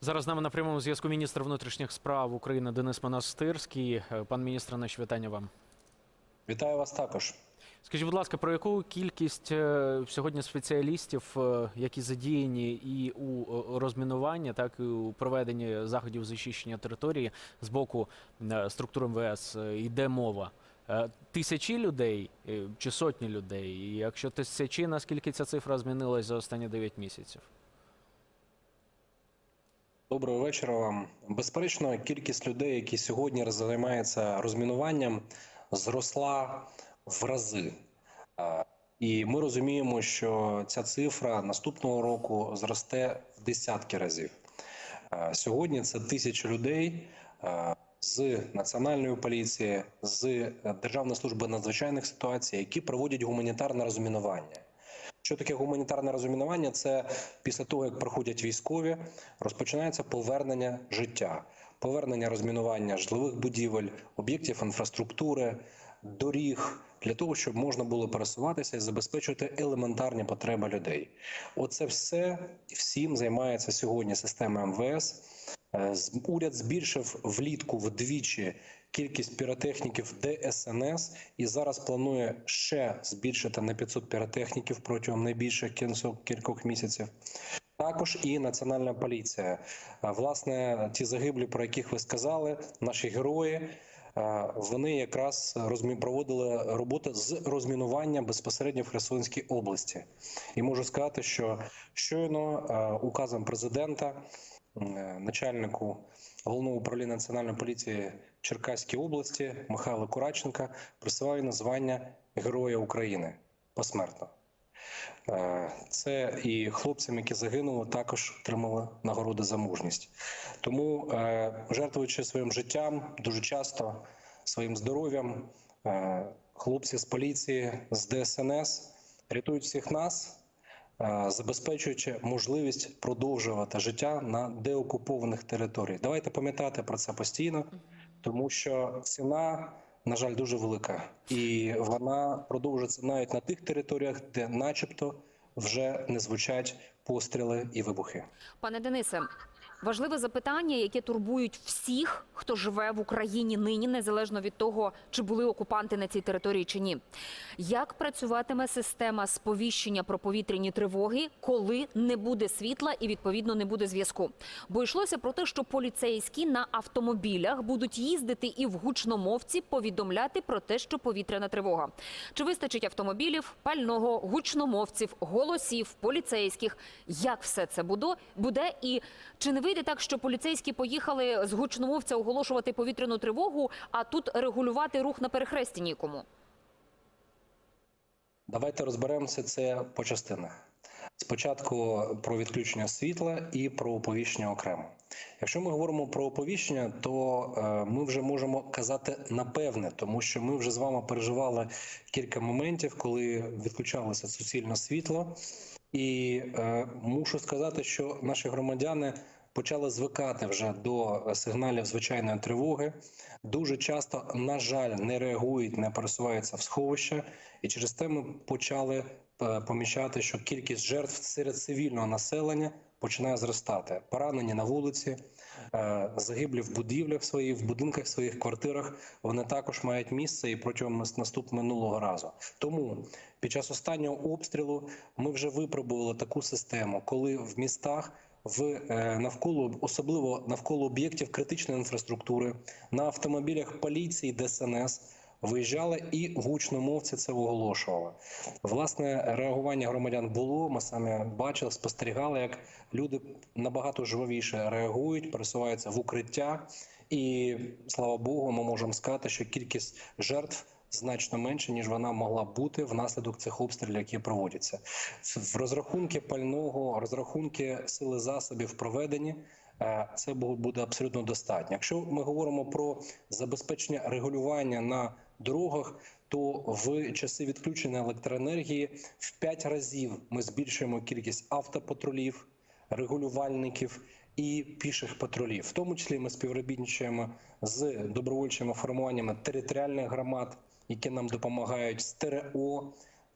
Зараз з нами на прямому зв'язку міністр внутрішніх справ України Денис Монастирський. Е, Пан міністр, наші вітання вам. Вітаю вас також. Скажіть, будь ласка, про яку кількість е, сьогодні спеціалістів, е, які задіяні і у розмінуванні, так і у проведенні заходів захищення території з боку структур МВС йде мова? Тисячі людей чи сотні людей? І якщо тисячі, наскільки ця цифра змінилась за останні 9 місяців? Доброго вечора вам. Безперечно, кількість людей, які сьогодні займаються розмінуванням, зросла в рази. І ми розуміємо, що ця цифра наступного року зросте в десятки разів. Сьогодні це тисячі людей з національної поліції, з Державної служби надзвичайних ситуацій, які проводять гуманітарне розмінування. Що таке гуманітарне розмінування? Це після того, як проходять військові, розпочинається повернення життя, повернення розмінування житлових будівель, об'єктів інфраструктури, доріг для того, щоб можна було пересуватися і забезпечувати елементарні потреби людей. Оце все всім займається сьогодні система МВС. Е, Уряд збільшив влітку вдвічі кількість піротехніків ДСНС і зараз планує ще збільшити на 500 піротехніків протягом найбільших кількох місяців. Також і національна поліція. Власне, ті загиблі, про яких ви сказали, наші герої. Вони якраз розмі... проводили роботу з розмінування безпосередньо в Херсонській області, і можу сказати, що щойно указом президента е, начальнику головного управління національної поліції Черкаській області Михайло Кураченка присвоєно названня Героя України посмертно. Е, Це і хлопцям, які загинули, також отримали нагороди за мужність. Тому, е, жертвуючи своїм життям, дуже часто своїм здоров'ям, е, хлопці з поліції, з ДСНС рятують всіх нас, забезпечуючи можливість продовжувати життя на деокупованих територіях. Давайте пам'ятати про це постійно, тому що ціна, на жаль, дуже велика, і вона продовжується навіть на тих територіях, де, начебто, вже не звучать постріли і вибухи. Пане Денисе, важливе запитання, яке турбують всіх, хто живе в Україні нині, незалежно від того, чи були окупанти на цій території чи ні. Як працюватиме система сповіщення про повітряні тривоги, коли не буде світла і відповідно не буде зв'язку? Бо йшлося про те, що поліцейські на автомобілях будуть їздити і в гучномовці повідомляти про те, що повітряна тривога. Чи вистачить автомобілів, пального, гучномовців, голосів, поліцейських? Як все це буде? І чи не вийде так, що поліцейські поїхали з гучномовця оголошувати повітряну тривогу, а тут регулювати рух на перехресті нікому? Давайте розберемося це по частинах. Спочатку про відключення світла і про оповіщення окремо. Якщо ми говоримо про оповіщення, то е, ми вже можемо казати напевне, тому що ми вже з вами переживали кілька моментів, коли відключалося суцільне світло. І е, мушу сказати, що наші громадяни почали звикати вже до сигналів звичайної тривоги. Дуже часто, на жаль, не реагують, не пересуваються в сховища, і через те ми почали е, помічати, що кількість жертв серед цивільного населення починає зростати. Поранені на вулиці, е, загиблі в будівлях своїх, в будинках своїх квартирах. Вони також мають місце і протягом наступ минулого разу. Тому під час останнього обстрілу ми вже випробували таку систему, коли в містах. В е, навколо особливо навколо об'єктів критичної інфраструктури на автомобілях поліції ДСНС виїжджали і гучномовці це оголошували. Власне реагування громадян було. Ми самі бачили, спостерігали, як люди набагато жвавіше реагують, пересуваються в укриття, і слава Богу, ми можемо сказати, що кількість жертв. Значно менше ніж вона могла бути внаслідок цих обстрілів, які проводяться в розрахунки пального, розрахунки сили засобів проведені. е, Це бу- буде абсолютно достатньо. Якщо ми говоримо про забезпечення регулювання на дорогах, то в часи відключення електроенергії в 5 разів ми збільшуємо кількість автопатрулів, регулювальників і піших патрулів. В тому числі ми співробітничаємо з добровольчими формуваннями територіальних громад, які нам допомагають з ТРО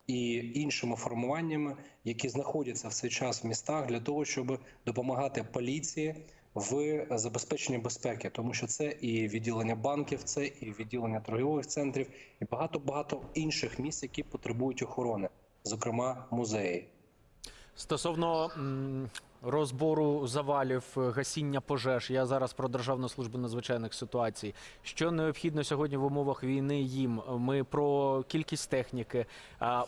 і іншими формуваннями, які знаходяться в цей час в містах для того, щоб допомагати поліції в забезпеченні безпеки, тому що це і відділення банків, це і відділення торгових центрів, і багато багато інших місць, які потребують охорони, зокрема музеї. Стосовно розбору завалів, е, гасіння пожеж, я зараз про Державну службу надзвичайних ситуацій. Що необхідно сьогодні в умовах війни їм? Ми про кількість техніки,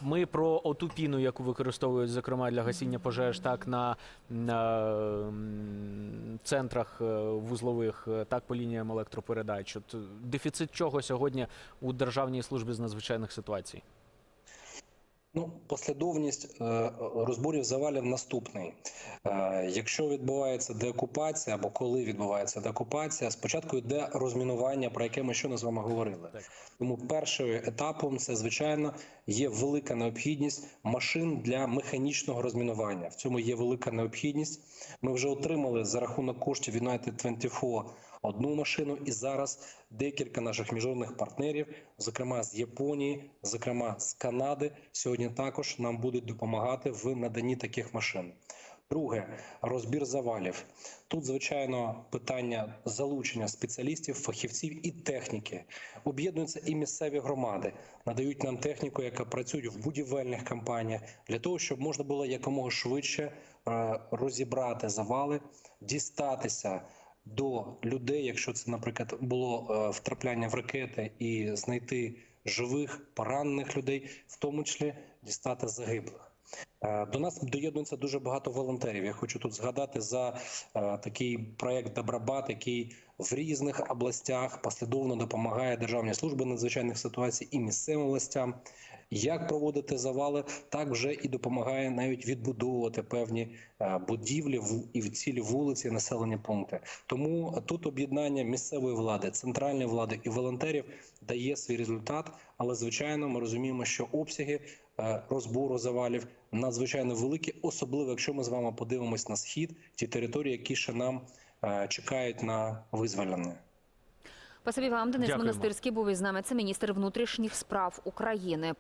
ми про оту піну, яку використовують, зокрема для гасіння пожеж, так на, на центрах е, вузлових, е, так по лініям електропередач. От дефіцит чого сьогодні у Державній службі з надзвичайних ситуацій? Ну, послідовність е, розборів завалів наступний. Е, Якщо відбувається деокупація або коли відбувається деокупація, спочатку йде розмінування, про яке ми щойно з вами говорили. Тому першим етапом це звичайно є велика необхідність машин для механічного розмінування. В цьому є велика необхідність. Ми вже отримали за рахунок коштів United 24 одну машину, і зараз декілька наших міжнародних партнерів, зокрема з Японії, зокрема з Канади, сьогодні також нам будуть допомагати в наданні таких машин. Друге розбір завалів. Тут, звичайно, питання залучення спеціалістів, фахівців і техніки. Об'єднуються і місцеві громади, надають нам техніку, яка працює в будівельних компаніях, для того, щоб можна було якомога швидше е, розібрати завали, дістатися до людей, якщо це, наприклад, було е, втрапляння в ракети, і знайти живих поранених людей, в тому числі дістати загиблих. Е, До нас доєднується дуже багато волонтерів. Я хочу тут згадати за е, такий проект Добробат, який в різних областях послідовно допомагає Державній службі надзвичайних ситуацій і місцевим властям. Як проводити завали, так вже і допомагає навіть відбудовувати певні е, будівлі в- і в цілі вулиці, населені пункти. Тому тут об'єднання місцевої влади, центральної влади і волонтерів дає свій результат. Але звичайно, ми розуміємо, що обсяги е, розбору завалів надзвичайно великі, особливо якщо ми з вами подивимось на схід, ті території, які ще нам е, чекають на визволення. Спасибі вам, Денис Дякуємо. Монастирський був із нами. Це міністр внутрішніх справ України.